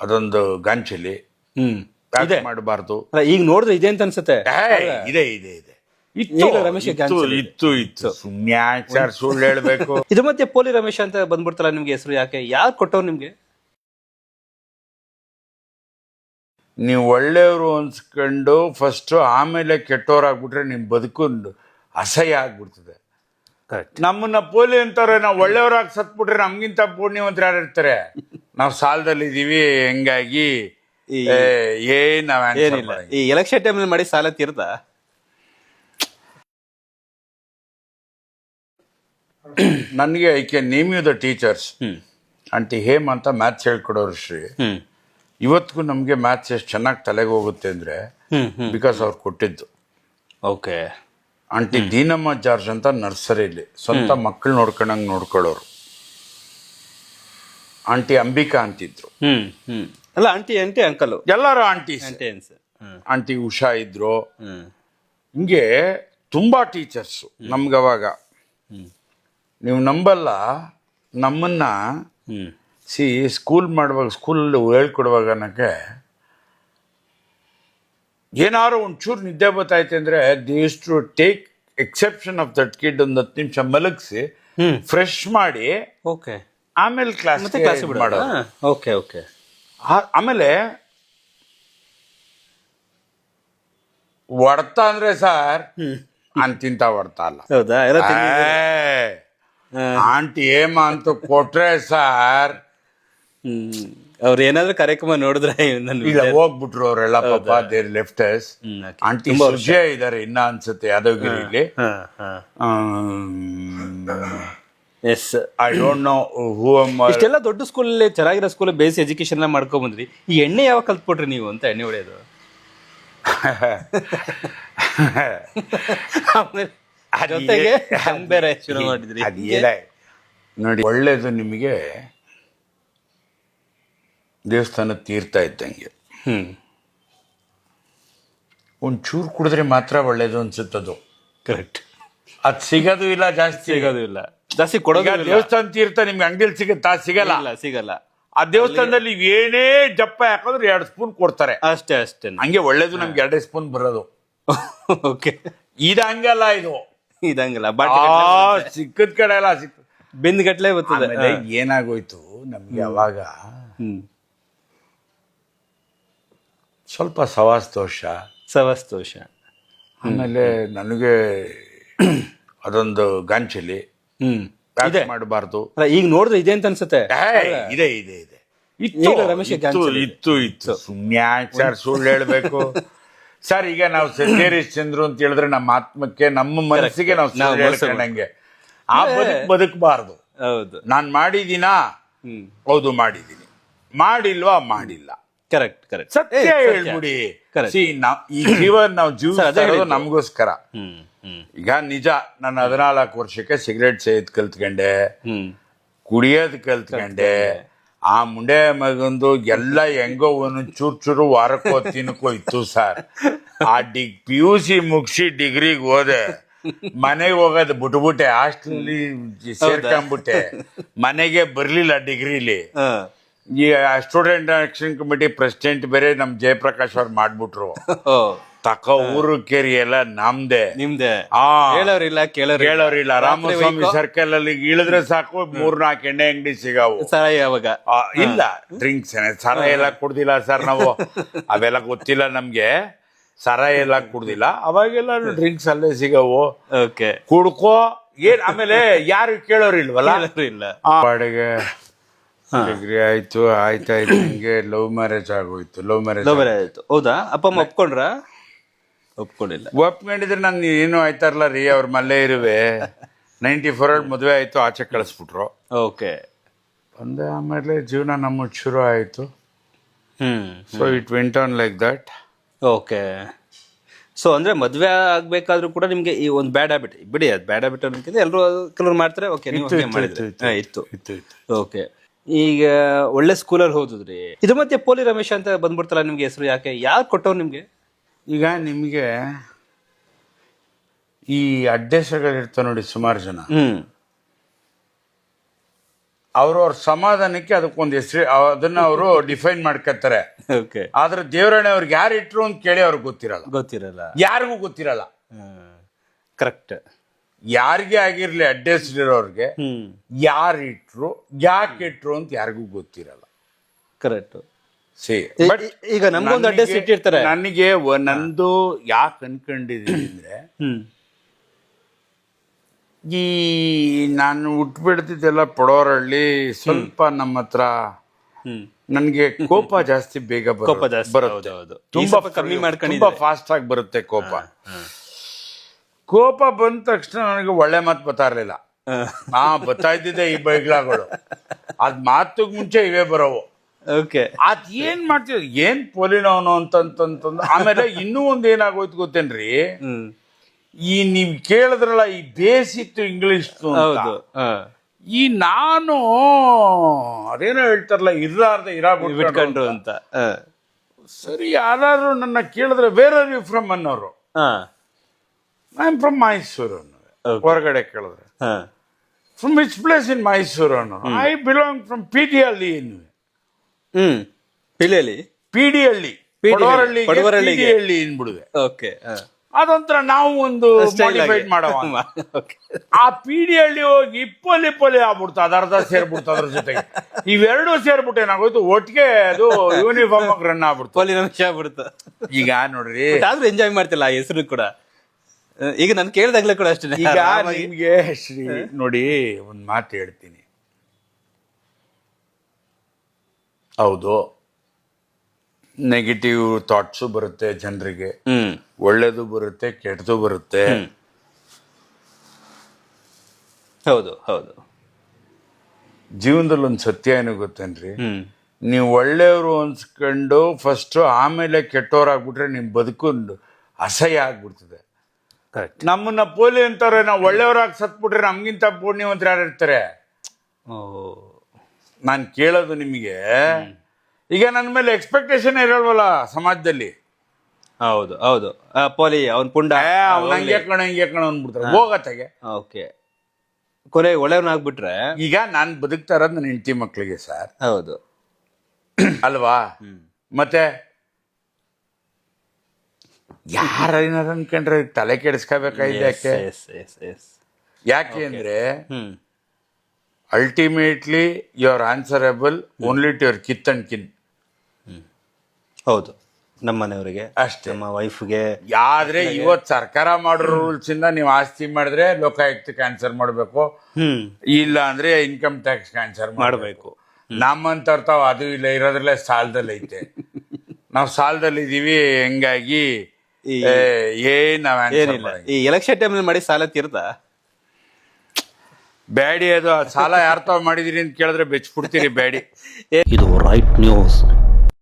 ಅದೊಂದು ಗಾಂಚಲಿ. ಇದೆ. ಮಾಡಬಾರ್ದು. ಈಗ ನೋಡಿದ್ರೆ ಇದೆ ಅಂತ ಅನ್ಸುತ್ತೆ. ಇದೆ ಇದೆ ಇದೆ ಇತ್ತು. ಇತ್ತು ಸರ್ ಸುಳ್ಳು ಹೇಳ್ಬೇಕು? ಇದ್ರ ಮಧ್ಯೆ ಪೋಲಿ ರಮೇಶ್ ಅಂತ ಬಂದ್ಬಿಡ್ತಲ್ಲ ನಿಮ್ಗೆ ಹೆಸರು ಯಾಕೆ? ಯಾರು ಕೊಟ್ಟವ್ರು ನಿಮ್ಗೆ? ನೀವು ಒಳ್ಳೆಯವರು ಅನ್ಸ್ಕೊಂಡು ಫಸ್ಟ್ ಆಮೇಲೆ ಕೆಟ್ಟವರಾಗ್ಬಿಟ್ರೆ ನಿಮ್ ಬದುಕು ಅಸಹ್ಯ ಆಗ್ಬಿಡ್ತದೆ. ನಮ್ಮನ್ನ ಪೋಲಿ ಅಂತಾರೆ ನಾವು ಒಳ್ಳೆಯವರಾಗಿ ಸತ್ಬಿಟ್ರೆ ನಮ್ಗಿಂತ ಪುಣ್ಯವಂತರು ಯಾರು ಇರ್ತಾರೆ? ನಾವು ಸಾಲದಲ್ಲಿ ಇದೀವಿ ಹೆಂಗಾಗಿ ಏನ್ ನಾವ್ ಏನಿಲ್ಲ. ಈ ಎಲೆಕ್ಷನ್ ಟೈಮ್ ಮಾಡಿ ಸಾಲ ತೀರ್ತಾ ನನಗೆ I can name you the teachers aunty ಹೇಮ್ ಅಂತ ಮ್ಯಾಥ್ಸ್ ಹೇಳ್ಕೊಡೋರು ಶ್ರೀ. ಇವತ್ತಿಗೂ ನಮಗೆ ಮ್ಯಾಥ್ಸ್ ಎಷ್ಟು ಚೆನ್ನಾಗಿ ತಲೆಗೆ ಹೋಗುತ್ತೆ ಅಂದ್ರೆ ಬಿಕಾಸ್ ಅವ್ರು ಕೊಟ್ಟಿದ್ದು. ಓಕೆ ಆಂಟಿ ದೀನಮ್ಮ ಜಾರ್ಜ್ ಅಂತ ನರ್ಸರಿಲಿ ಸ್ವಂತ ಮಕ್ಕಳು ನೋಡ್ಕೊಂಡಂಗೆ ನೋಡ್ಕೊಳ್ಳೋರು. ಆಂಟಿ ಅಂಬಿಕಾ ಅಂತಿದ್ರು. ಹ್ಮ್ ಹ್ಮ್. ಅಲ್ಲ ಆಂಟಿ ಆಂಟಿ ಅಂಕಲ್. ಎಲ್ಲರೂ ಆಂಟೀಸ್. ಆಂಟಿ ಆಂಟಿ ಉಷಾ ಇದ್ರು. ಹ್ಮ್. ಹಿಂಗೆ ತುಂಬಾ ಟೀಚರ್ಸ್ ನಮ್ಗೆ ಅವಾಗ ಹ್ಮ್. ನೀವು ನಂಬಲ್ಲ ನಮ್ಮನ್ನ ಹ್ಮ್. ಸಿ ಸ್ಕೂಲ್ ಮಾಡುವಾಗ ಸ್ಕೂಲಲ್ಲಿ ಹೇಳ್ಕೊಡುವಾಗ ನನಗೆ ಏನಾದ್ರು ಒಂಚೂರು ನಿದ್ದೆ ಬರ್ತೈತೆ ಅಂದ್ರೆ this to take exception of that kid ಒಂದು ಹತ್ತು ನಿಮಿಷ ಮಲಗಿಸಿ ಫ್ರೆಶ್ ಮಾಡಿ ಓಕೆ. ಆಮೇಲೆ ಕ್ಲಾಸ್ ಮತ್ತೆ ಕ್ಲಾಸ್ ಮಾಡೋದು. Okay okay. ಆಮೇಲೆ ಹೊಡ್ತ ಅಂದ್ರೆ ಸರ್ ಅಂತಿಂತ ಹೊಡ್ತ ಅಲ್ಲ. ಹೌದಾ? ಆಂಟಿ ಏಮ ಅಂತ ಕೊಟ್ರೆ ಸರ್ ಹ್ಮ್. ಅವ್ರು ಏನಾದ್ರೂ ಕಾರ್ಯಕ್ರಮ ನೋಡಿದ್ರೆ ಈಗ ಹೋಗ್ಬಿಟ್ರು ಅವರೆಲ್ಲ ಪಾಪ there left us. Aunty Sujaya ಇದಾರೆ ಇನ್ನ ಅನ್ಸುತ್ತೆ ಯಾದವಗಿರಿಲಿ. Yes I don't know who ಇಷ್ಟೆಲ್ಲ ದೊಡ್ಡ ಸ್ಕೂಲಲ್ಲಿ ಚೆನ್ನಾಗಿರೋ ಸ್ಕೂಲ್ ಬೇಸಿ ಎಜುಕೇಶನ್ ಎಲ್ಲ ಮಾಡ್ಕೊಂಡ್ ಬಂದ್ರಿ. ಈ ಎಣ್ಣೆ ಯಾವಾಗ ಕಲ್ತ್ಬಿಟ್ರಿ ನೀವು ಅಂತ ಎಣ್ಣೆ ಹೊಡೆಯೋದು? ಜೊತೆಗೆ ಬೇರೆ ಶುರು ಮಾಡಿದ್ರಿ. ನೋಡಿ ಒಳ್ಳೇದು ನಿಮಗೆ ದೇವಸ್ಥಾನ ತೀರ್ಥ ಇದ್ದಂಗೆ. ಹ್ಮ್. ಒಂಚೂರು ಕುಡಿದ್ರೆ ಮಾತ್ರ ಒಳ್ಳೇದು ಅನ್ಸುತ್ತದು ಕರೆಕ್ಟ್ ಅದ್ ಸಿಗೋದು ಇಲ್ಲ ಜಾಸ್ತಿ. ಸಿಗೋದು ಇಲ್ಲ. ಜಾಸ್ತಿ ಕೊಡೋದು. ದೇವಸ್ಥಾನ ತೀರ್ಥ ನಿಮ್ಗೆ ಅಂಗಡಿಯಲ್ಲಿ ಸಿಗುತ್ತಾ ಸಿಗಲ್ಲ. ಇಲ್ಲ ಸಿಗಲ್ಲ. ಆ ದೇವಸ್ಥಾನದಲ್ಲಿ ಏನೇ ಜಪ್ಪ ಹಾಕಿದ್ರೆ ಎರಡು ಸ್ಪೂನ್ ಕೊಡ್ತಾರೆ. ಅಷ್ಟೇ ಅಷ್ಟೇ. ಹಂಗೆ ಒಳ್ಳೇದು ನಮ್ಗೆ ಎರಡೇ ಸ್ಪೂನ್ ಬರೋದು. ಓಕೆ ಇದಂಗಲ್ಲ ಇದು. ಇದಂಗಲ್ಲ ಬಟ್ ಸಿಕ್ಕದ ಕಡೆ ಎಲ್ಲ ಸಿಕ್ಕ ಬೆಂದ್ ಗಟ್ಲೆ ಬರ್ತದೆ. ಏನಾಗೋಯ್ತು ನಮ್ಗೆ ಅವಾಗ ಹ್ಮ್. ಸ್ವಲ್ಪ ಸವಾಸ್ ದೋಷ ಸವಸ್ ದೋಷ ಆಮೇಲೆ ನನಗೆ ಅದೊಂದು ಗಾಂಚಲಿ. ಇದೆ. ಮಾಡಬಾರ್ದು. ಅಲ್ಲ ಈಗ ನೋಡಿದ್ರೆ ಇದೆ ಅಂತ ಅನ್ಸುತ್ತೆ. ಇದೆ ಇದೆ ಇದೆ. ಇತ್ತು. ಇತ್ತು ಇತ್ತು ಸರ್ ಸುಳ್ಳು ಹೇಳ್ಬೇಕು? ಸರ್ ಈಗ ನಾವು ಸತ್ಯರೀಶ್ ಚಂದ್ರು ಅಂತ ಹೇಳಿದ್ರೆ ನಮ್ಮ ಆತ್ಮಕ್ಕೆ ನಮ್ಮ ಮನಸ್ಸಿಗೆ ನಾವು ಹೇಳ್ಕೊಂಡಂಗೆ ಆ ಬದುಕ್ ಬದುಕಬಾರ್ದು. ಹೌದು. ನಾನು ಮಾಡಿದೀನಾ ಹ್ಮ್. ಹೌದು ಮಾಡಿದೀನಿ ಮಾಡಿಲ್ವಾ? ಮಾಡಿಲ್ಲ. ಕರೆಕ್ಟ್ ಕರೆಕ್ಟ್ ಸತ್ಯ ಹೇಳ್ಬಿಡಿ. Correct. ಸಿ ನಾವ್ ಈ ಜೀವನ ನಾವು ಜೀವಿಸ್ತಾ ನಮಗೋಸ್ಕರ. ಈಗ ನಿಜ ನಾನು ಹದಿನಾಲ್ಕು ವರ್ಷಕ್ಕೆ ಸಿಗರೇಟ್ ಸೇದ್ ಕಲ್ತ್ಕೊಂಡೆ. ಕುಡಿಯೋದ್ ಕಲ್ತ್ಕೊಂಡೆ. ಆ ಮುಂಡೆ ಮಗಂದು ಎಲ್ಲ ಹೆಂಗೋ ಒಂದು ಚೂರ್ ಚೂರು ವಾರಕ್ಕೋ ತಿನ್ಕೋ ಇತ್ತು ಸರ್. ಆ ಡಿಗ್ ಪಿ ಯು ಸಿ ಮುಗಿಸಿ ಡಿಗ್ರಿಗೆ ಹೋದೆ. ಮನೆಗೆ ಹೋಗೋದು ಬಿಟ್ಬಿಟ್ಟೆ ಹಾಸ್ಟೆಲ್ ಸೇರ್ಕೊಂಡ್ಬಿಟ್ಟೆ ಮನೆಗೆ ಬರ್ಲಿಲ್ಲ ಡಿಗ್ರಿಲಿ. ಈ ಸ್ಟೂಡೆಂಟ್ ಆಕ್ಷನ್ ಕಮಿಟಿ ಪ್ರೆಸಿಡೆಂಟ್ ಬೇರೆ ನಮ್ ಜಯಪ್ರಕಾಶ್ ಅವ್ರು ಮಾಡ್ಬಿಟ್ರು. ತಕ್ಕ ತಕ ಊರು ಕೇರಿ ಎಲ್ಲ ನಮ್ದೆ. ನಿಮ್ದೆ. ಆ. ಹೇಳೋರಿಲ್ಲ ಕೇಳೋರು ಕೇಳೋರಿಲ್ಲ. ರಾಮಸ್ವಾಮಿ ಸರ್ಕಲ್ ಅಲ್ಲಿ ಇಳಿದ್ರೆ ಸಾಕು ಮೂರ್ ನಾಲ್ಕು ಎಣ್ಣೆ ಅಂಗಡಿ ಸಿಗಾವು. ಸರ ಯಾವಾಗ ಇಲ್ಲ. ಡ್ರಿಂಕ್ಸ್ ಸರ ಎಲ್ಲ ಕುಡ್ದಿಲ್ಲ ಸರ್ ನಾವು. ಅವೆಲ್ಲ ಗೊತ್ತಿಲ್ಲ ನಮ್ಗೆ. ಸರ ಎಲ್ಲ ಕುಡ್ದಿಲ್ಲ. ಅವಾಗೆಲ್ಲ ಡ್ರಿಂಕ್ಸ್ ಅಲ್ಲೇ ಸಿಗವು. ಕುಡ್ಕೋ ಏನ್ ಆಮೇಲೆ ಯಾರು ಕೇಳೋರಿಲ್ವಲ್ಲ? ಇಲ್ಲ ಬಾಡಿಗೆ ಡಿಗ್ರಿ ಆಯ್ತು ಆಯ್ತಾಯ್ತು ಹಿಂಗೆ ಲವ್ ಮ್ಯಾರೇಜ್ ಆಗೋಯ್ತು ಲವ್ ಮ್ಯಾರೇಜ್ ಲವ್ ಮ್ಯಾರೇಜ್ ಆಯ್ತು. ಹೌದಾ? ಅಪ್ಪ ಅಮ್ಮ ಒಪ್ಕೊಂಡ್ರ? ಒಪ್ಕೊಂಡಿಲ್ಲ. ಒಪ್ಕೊಂಡಿದ್ರೆ ನಾನು ಏನು ಆಯ್ತಾರಲ್ಲ ರೀ ಅವ್ರ ಮಲ್ಲೇ ಇರುವೆ. ನೈಂಟಿ ಫೋರ್ ಅಲ್ಲಿ ಮದುವೆ ಆಯ್ತು ಆಚೆ ಕಳಿಸ್ಬಿಟ್ರು. ಓಕೆ. ಬಂದೆ ಆಮೇಲೆ ಜೀವನ ನಮ್ಮ ಶುರು ಆಯ್ತು. ಹ್ಮ್ so it went on like that okay. So ಅಂದ್ರೆ ಮದುವೆ ಆಗ್ಬೇಕಾದ್ರೂ ಕೂಡ ನಿಮ್ಗೆ ಈ ಒಂದು ಬ್ಯಾಡ್ ಹ್ಯಾಬಿಟ್ ಬಿಡಿ ಅದು ಬ್ಯಾಡ್ ಹ್ಯಾಬಿಟ್ ಎಲ್ಲರೂ ಕೆಲವ್ರು ಮಾಡ್ತಾರೆ ಓಕೆ ನೀವು ಮಾಡಿದ್ರಿ. ಇತ್ತು ಇತ್ತು. ಓಕೆ. ಈಗ ಒಳ್ಳೆ ಸ್ಕೂಲಲ್ಲಿ ಓದಿದ್ರಿ ಇದು ಮತ್ತೆ ಪೋಲಿ ರಮೇಶ್ ಅಂತ ಬಂದ್ಬಿಡ್ತಲ್ಲ ನಿಮ್ಗೆ ಹೆಸರು ಯಾಕೆ? ಯಾರು ಕೊಟ್ಟವ್ರು ನಿಮ್ಗೆ? ಈಗ ನಿಮಗೆ ಈ ಅಡ್ಡೆಸಗಳಿರ್ತಾವ ನೋಡಿ ಸುಮಾರು ಜನ. ಹ್ಮ್. ಅವ್ರವ್ರ ಸಮಾಧಾನಕ್ಕೆ ಅದಕ್ಕೊಂದು ಹೆಸರು ಅದನ್ನ ಅವರು ಡಿಫೈನ್ ಮಾಡ್ಕೊತಾರೆ. ಓಕೆ ಆದ್ರೆ ದೇವರಾಣೆ ಅವ್ರಿಗೆ ಯಾರು ಇಟ್ರು ಅಂತ ಕೇಳಿ ಅವ್ರಿಗೆ ಗೊತ್ತಿರಲ್ಲ. ಗೊತ್ತಿರಲ್ಲ. ಯಾರಿಗೂ ಗೊತ್ತಿರಲ್ಲ. ಕರೆಕ್ಟ್ ಯಾರಿಗೆ ಆಗಿರ್ಲಿ ಅಡ್ರೆಸ್ ಇರೋರಿಗೆ ಯಾರು ಇಟ್ರು ಯಾಕೆ ಇಟ್ರು ಅಂತ ಯಾರಿಗೂ ಗೊತ್ತಿರಲ್ಲ. ಕರೆಕ್ಟ್ ಸಿ ಈಗ ನಮ್ಗೊಂದು ಅಡ್ರೆಸ್ ಇಟ್ಟಿರ್ತಾರೆ. ನನಗೆ ನಂದು ಯಾಕೆ ಅನ್ಕೊಂಡಿದ್ದೀನಿ ಅಂದ್ರೆ ಈ ನಾನು ಹುಟ್ಬಿಡ್ತಿದ್ದೆಲ್ಲ ಪಡೋರಳ್ಳಿ ಸ್ವಲ್ಪ ನಮ್ಮ ಹತ್ರ ನನಗೆ ಕೋಪ ಜಾಸ್ತಿ ಬೇಗ ಬರುತ್ತೆ. ತುಂಬಾ ಕಮ್ಮಿ ಮಾಡ್ಕೊಂಡು ತುಂಬಾ ಫಾಸ್ಟ್ ಆಗಿ ಬರುತ್ತೆ ಕೋಪ. ಕೋಪ ಬಂದ ತಕ್ಷಣ ನನಗೆ ಒಳ್ಳೆ ಮಾತು ಬರ್ತಾ ಇರ್ಲಿಲ್ಲ. ಹಾ ಬರ್ತಾ ಇದ್ದಿದ್ದೆ ಈ ಬೈಗ್ಲಾಗಳು. ಅದ್ ಮಾತುಗ್ ಮುಂಚೆ ಇವೇ ಬರೋವು. ಓಕೆ ಅದ್ ಏನ್ ಮಾಡ್ತೀವಿ ಏನ್ ಪೋಲಿನವನು ಅಂತಂತಂತಂದು ಆಮೇಲೆ ಇನ್ನೂ ಒಂದ್ ಏನಾಗೋಯ್ತು ಗೊತ್ತೇನ್ರಿ? ಈ ನೀವ್ ಕೇಳಿದ್ರಲ್ಲ ಈ ಬೇಸಿತ್ತು ಇಂಗ್ಲಿಷ್ ಹೌದು. ಈ ನಾನು ಅದೇನೋ ಹೇಳ್ತಾರಲ್ಲ ಇರ್ಲಾರ್ದ ಇರಾಬಿಟ್ಕೊಂಡು ಬಿಟ್ಕೊಂಡ್ರು ಅಂತ. ಸರಿ ಯಾರು ನನ್ನ ಕೇಳಿದ್ರೆ ವೇರ್ ಆರ್ ಯು ಫ್ರಮ್ ಅನ್ನೋರು. ಹಾ. ಐ ಆಮ್ ಫ್ರಮ್ ಮೈಸೂರು ಹೊರಗಡೆ ಕೇಳಿದ್ರೆ. From which place in Mysuru ಅನ್ನೋ I belong from P D Halli ಎನ್ನುವೆ hmm ಪಿಲಿಯಲ್ಲಿ P D Halli PD Halli. ಅನ್ಬಿಡುವೆ okay ಅದೊಂಥರ ನಾವು ಒಂದು ಮಾಡಿಫೈಡ್ ಮಾಡವ ಆ ಪಿ ಡಿ ಹಳ್ಳಿ ಹೋಗಿ ಇಪ್ಪಲಿ ಇಪ್ಪಲ್ಲಿ ಆಗ್ಬಿಡ್ತು. ಅದರ್ಧ ಸೇರ್ಬಿಡ್ತು ಅದ್ರ ಜೊತೆಗೆ. ಇವೆರಡು ಸೇರ್ಬಿಟ್ಟು ಏನಾಗೋಯ್ತು? ಒಟ್ಟಿಗೆ ಅದು ಯೂನಿಫಾರ್ಮ್ ರನ್ ಆಗ್ಬಿಡ್ತು. ಈಗ ನೋಡ್ರಿ. ಆದ್ರೂ ಎಂಜಾಯ್ ಮಾಡ್ತಿಲ್ಲ ಆ ಹೆಸರು ಕೂಡ. ಈಗ ನಾನು ಕೇಳಿದಾಗಲೇ ಕೂಡ ಅಷ್ಟೇ. ಈಗ ನಿಮ್ಗೆ ಶ್ರೀ ನೋಡಿ ಒಂದ್ ಮಾತು ಹೇಳ್ತೀನಿ. ಹೌದು. ನೆಗೆಟಿವ್ ಥಾಟ್ಸು ಬರುತ್ತೆ ಜನರಿಗೆ. ಒಳ್ಳೇದು ಬರುತ್ತೆ ಕೆಟ್ಟದು ಬರುತ್ತೆ. ಹೌದು ಹೌದು. ಜೀವನದಲ್ಲಿ ಒಂದು ಸತ್ಯ ಏನು ಗೊತ್ತೇನ್ರಿ? ನೀವು ಒಳ್ಳೆಯವರು ಅನ್ಸ್ಕೊಂಡು ಫಸ್ಟ್ ಆಮೇಲೆ ಕೆಟ್ಟವರಾಗ್ಬಿಟ್ರೆ ನಿಮ್ ಬದುಕೊಂಡು ಅಸಹ್ಯ ಆಗ್ಬಿಡ್ತದೆ. ನಮ್ಮನ್ನ ಪೋಲಿ ಅಂತಾರೆ ನಾವು ಒಳ್ಳೆಯವರಾಗಿ ಸತ್ಬಿಟ್ರೆ ನಮ್ಗಿಂತ ಪುಣ್ಯವಂತರು ಯಾರು ಇರ್ತಾರೆ ನಾನು ಕೇಳೋದು ನಿಮಗೆ ಈಗ ನನ್ನ ಮೇಲೆ ಎಕ್ಸ್ಪೆಕ್ಟೇಷನ್ ಇರಲ್ವಲ್ಲ ಸಮಾಜದಲ್ಲಿ? ಹೌದು ಹೌದು. ಪೋಲಿ ಅವ್ನು ಪುಂಡ. ಅವ್ನು ಹಂಗೆ ಕಣ ಹಿಂಗೆ ಕಣ ಅಂದ್ಬಿಡ್ತಾರೆ. ಹೋಗತ್ತಾಗೆ ಓಕೆ. ಕೊನೆ ಒಳ್ಳೆಯವ್ರನ್ನಾಗ್ಬಿಟ್ರೆ ಈಗ ನಾನು ಬದುಕ್ತಾ ಇರೋದು ನನ್ನ ಹೆಂಡತಿ ಮಕ್ಕಳಿಗೆ ಸರ್. ಹೌದು. ಅಲ್ವಾ? ಮತ್ತೆ? ಯಾರ ಏನಾರ ಅನ್ಕೊಂಡ್ರೆ ತಲೆ ಕೆಡಿಸ್ಕೋಬೇಕಾಗಿದೆ ಯಾಕೆ ಎಸ್ ಎಸ್ ಎಸ್ ಯಾಕೆ ಅಂದ್ರೆ ultimately you are answerable only to your kith and kin ಹೌದು. ನಮ್ಮ ಮನೆಯವರಿಗೆ ಅಷ್ಟೇ. ನಮ್ಮ ವೈಫ್ಗೆ ಆದ್ರೆ ಇವತ್ತು ಸರ್ಕಾರ ಮಾಡೋ ರೂಲ್ಸ್ ಇಂದ ನೀವು ಆಸ್ತಿ ಮಾಡಿದ್ರೆ ಲೋಕಾಯುಕ್ತಕ್ಕೆ ಆನ್ಸರ್ ಮಾಡಬೇಕು. ಇಲ್ಲ ಅಂದ್ರೆ ಇನ್ಕಮ್ ಟ್ಯಾಕ್ಸ್ ಆನ್ಸರ್ ಮಾಡಬೇಕು. ನಮ್ಮಂತವ್ರ ತಾವು ಅದು ಇಲ್ಲ ಇರೋದ್ರಲ್ಲೇ ಸಾಲದಲ್ಲಿ ಐತೆ ನಾವು ಸಾಲದಲ್ಲಿ ಇದೀವಿ ಹೆಂಗಾಗಿ ಈ- ಏ, ಏನ್ ನಾವ್ answer ಏನಿಲ್ಲ ಈ ಎಲೆಕ್ಷನ್ ಟೈಮ್ ಮಾಡಿ ಸಾಲ ತೀರ್ತಾ? ಬ್ಯಾಡಿ ಅದು ಆ ಸಾಲ ಯಾರ್ ತಾವ್ ಮಾಡಿದಿರಿ ಅಂತ ಕೇಳಿದ್ರೆ ಬೆಚ್ಬಿಡ್ತೀರಿ ಬ್ಯಾಡಿ. ಇದು ರೈಟ್ ನ್ಯೂಸ್